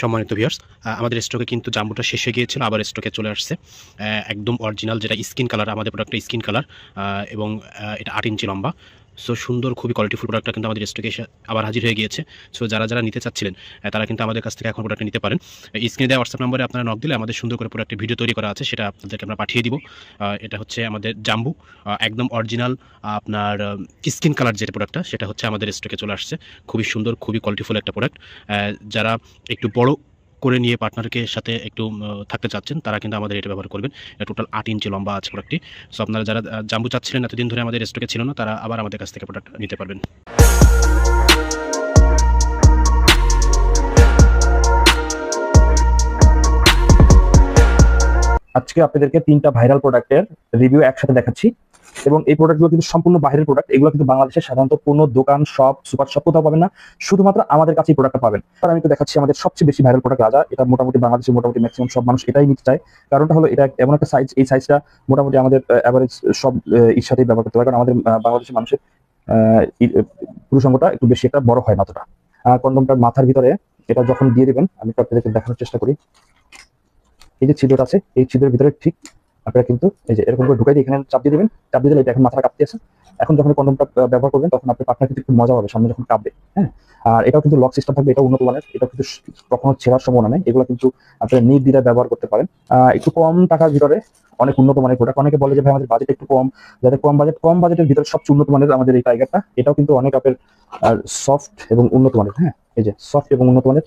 সম্মানিত ভিউয়ার্স আমাদের স্টকে কিন্তু জাম্বুটা শেষ হয়ে গিয়েছিল, আবার স্টকে চলে আসছে। একদম অরিজিনাল যেটা স্কিন কালার আমাদের প্রোডাক্টটা স্কিন কালার এবং এটা আট ইঞ্চি লম্বা। সো সুন্দর, খুবই কোয়ালিটিফুল প্রোডাক্টটা কিন্তু আমাদের স্টকে আবার হাজির হয়ে গিয়েছে। সো যারা যারা নিতে চাচ্ছিলেন তারা কিন্তু আমাদের কাছ থেকে এখন প্রোডাক্টটা নিতে পারেন। স্ক্রিনে দেওয়া হোয়াটসঅ্যাপ নম্বরে আপনারা নক দিলে আমাদের সুন্দর করে প্রোডাক্টের ভিডিও তৈরি করা আছে, সেটা আপনাদেরকে আমরা পাঠিয়ে দিব। এটা হচ্ছে আমাদের জাম্বু একদম অরিজিনাল আপনার স্কিন কালার যেটা প্রোডাক্টটা সেটা হচ্ছে আমাদের স্টকে চলে আসছে। খুবই সুন্দর, খুবই কোয়ালিটিফুল একটা প্রোডাক্ট যারা একটু বড় করে নিয়ে পার্টনারকে সাথে একটু থাকতে চাচ্ছেন, তারা কিন্তু আমাদের এটা ব্যবহার করবেন। টোটাল আট ইঞ্চি লম্বা আছে প্রোডাক্টটি সো আপনারা যারা জাম্বু চাচ্ছিলেন এতদিন ধরে আমাদের স্টকে ছিল না, তারা আবার আমাদের কাছ থেকে প্রোডাক্ট নিতে পারবেন। আজকে আপনাদেরকে তিনটা ভাইরাল প্রোডাক্টের রিভিউ একসাথে দেখাচ্ছি। এবং এই প্রোডাক্টগুলো কিন্তু সম্পূর্ণ বাইরের প্রোডাক্ট এগুলো কিন্তু বাংলাদেশের সাধারণত কোনো দোকান শপ সুপার শপ কোথাও পাবেন না। শুধুমাত্র আমাদের কাছেই প্রোডাক্টটা পাবেন। আর আমি তো দেখাচ্ছি আমাদের সবচেয়ে বেশি ভাইরাল প্রোডাক্ট রাজা। এটা মোটামুটি বাংলাদেশের মোটামুটি ম্যাক্সিমাম সব মানুষ এটাই নিতে চায়। কারণটা হলো এটা এমন একটা সাইজ এই সাইজটা মোটামুটি আমাদের অ্যাভারেজ সব এর সাথেই ব্যবহার করতে পারে। কারণ আমাদের বাংলাদেশের মানুষের পুরুষাঙ্গটা একটু বেশি একটা বড় হয় না অতটা আর কন্ডমটার মাথার ভিতরে এটা যখন দিয়ে দিবেন, আমি আপনাদেরকে দেখানোর চেষ্টা করি। এই যে ছিদ্রটা আছে, এই ছিদ্রের ভিতরে ঠিক আপনারা কিন্তু এই যে এরকম করে ঢুকাই দিয়ে এখানে চাপ দিয়ে দেবেন। চাপ দিয়ে দিলে এখন মাথাটা কাঁপতে আছে। এখন যখন কন্ডমটা ব্যবহার করবেন, তখন আপনার পার্টনার কিন্তু একটু মজা হবে সামনে যখন কাঁপবে হ্যাঁ? আর এটাও কিন্তু লক সিস্টেম থাকবে এটা উন্নত মানের। এটা কিন্তু কখনো ছেঁড়ার সম্ভাবনা নেই। এগুলো কিন্তু আপনারা নির্দ্বিধায় ব্যবহার করতে পারেন। একটু কম টাকার ভিতরে অনেক উন্নত মানের প্রোডাক্ট অনেকে বলে যে, ভাই, আমাদের বাজেট একটু কম। যাদের কম বাজেট কম বাজেটের ভিতরে সবচেয়ে উন্নত মানের আমাদের এই টাইগারটা এটাও কিন্তু অনেক আপনার সফট এবং উন্নত মানের হ্যাঁ? এই যে সফট এবং উন্নত মানের।